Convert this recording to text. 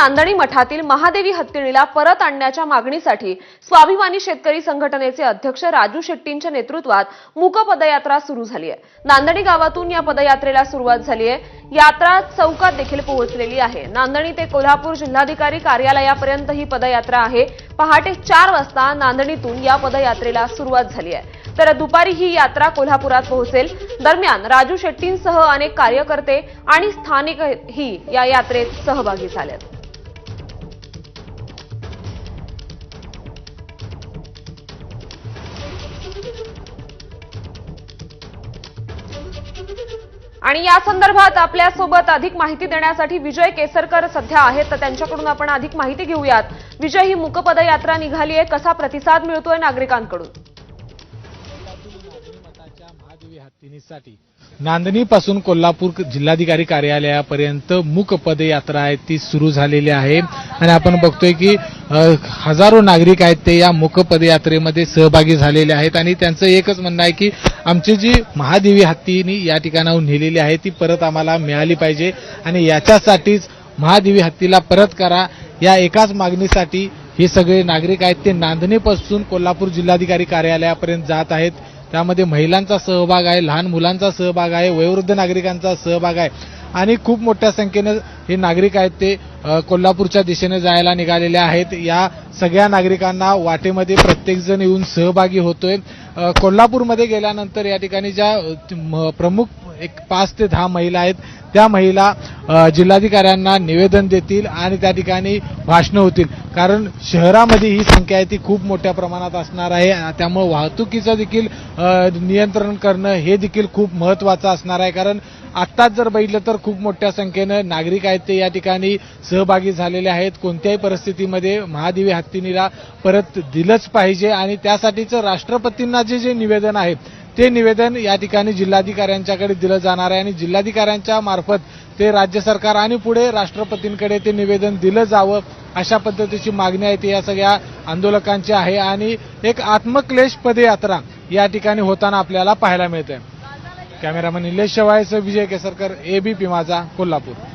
नांदणी मठातील महादेवी हत्तीणीला परत आणण्याच्या मागणीसाठी स्वाभिमानी शेतकरी संघटनेचे अध्यक्ष राजू शेट्टींच्या नेतृत्वात मूक पदयात्रा सुरू झाली आहे नांदणी गावातून या पदयात्रेला सुरुवात झाली आहे यात्रा चौकात देखील पोहोचलेली आहे. नांदणी ते कोल्हापूर जिल्हाधिकारी कार्यालयापर्यंत ही पदयात्रा आहे. पहाटे चार वाजता नांदणीतून या पदयात्रेला सुरुवात झाली आहे तर दुपारी ही यात्रा कोल्हापुरात पोहोचेल. दरम्यान राजू शेट्टींसह अनेक कार्यकर्ते आणि स्थानिकही या यात्रेत सहभागी झालेत. आणि या संदर्भात आपल्यासोबत अधिक माहिती देण्यासाठी विजय केसरकर सध्या आहेत तर त्यांच्याकडून आपण अधिक माहिती घेऊयात. विजय ही मूकपदयात्रा निघाली आहे कसा प्रतिसाद मिळतोय नागरिकांकडून? महादेवी हत्तीनीसाठी. नांदणीपासून कोल्हापूर जिल्हाधिकारी कार्यालयापर्यंत मूक पदयात्रा आहे ती सुरू झालेली आहे. आणि आपण बघतोय की हजारो नागरिक आहेत ते या मूक पदयात्रेमध्ये सहभागी झालेले आहेत. आणि त्यांचं एकच म्हणणं आहे की आमची जी महादेवी हत्तीनी या ठिकाणाहून नेलेली आहे ती परत आम्हाला मिळाली पाहिजे. आणि याच्यासाठीच महादेवी हत्तीला परत करा या एकाच मागणीसाठी हे सगळे नागरिक आहेत. ते नांदणीपासून कोल्हापूर जिल्हाधिकारी कार्यालयापर्यंत जात आहेत. त्यामध्ये महिलांचा सहभाग आहे लहान मुलांचा सहभाग आहे वयोवृद्ध नागरिकांचा सहभाग आहे. आणि खूप मोठ्या संख्येनं हे नागरिक आहेत ते कोल्हापूरच्या दिशेने जायला निघालेले आहेत. या सगळ्या नागरिकांना वाटेमध्ये प्रत्येकजण येऊन सहभागी होतोय. कोल्हापूरमध्ये गेल्यानंतर या ठिकाणी ज्या म- प्रमुख एक पाच ते दहा महिला आहेत. त्या महिला जिल्हाधिकाऱ्यांना निवेदन देतील आणि त्या ठिकाणी भाषणं होतील. कारण शहरामध्ये ही संख्या आहे ती खूप मोठ्या प्रमाणात असणार आहे. त्यामुळं त्यामुळे वाहतुकीचं देखील नियंत्रण करणं हे देखील खूप महत्वाचं असणार आहे. कारण आत्ताच जर बघितलं तर खूप मोठ्या संख्येनं नागरिक आहेत ते या ठिकाणी सहभागी झालेले आहेत. कोणत्याही परिस्थितीमध्ये महादेवी हत्तीनीला परत दिलंच पाहिजे आणि त्यासाठीचं राष्ट्रपतींना जे जे निवेदन आहे ते निवेदन या ठिकाणी जिल्हाधिकाऱ्यांच्याकडे दिलं जाणार आहे आणि जिल्हाधिकाऱ्यांच्या मार्फत ते राज्य सरकार आणि पुढे राष्ट्रपतींकडे ते निवेदन दिलं जावं अशा पद्धतीची मागणी आहे. ती या सगळ्या आंदोलकांची आहे आणि एक आत्मक्लेश पदयात्रा या ठिकाणी होताना आपल्याला पाहायला मिळते कॅमेरामन निलेश शेवाळेसह विजय केसरकर एबीपी माझा कोल्हापूर.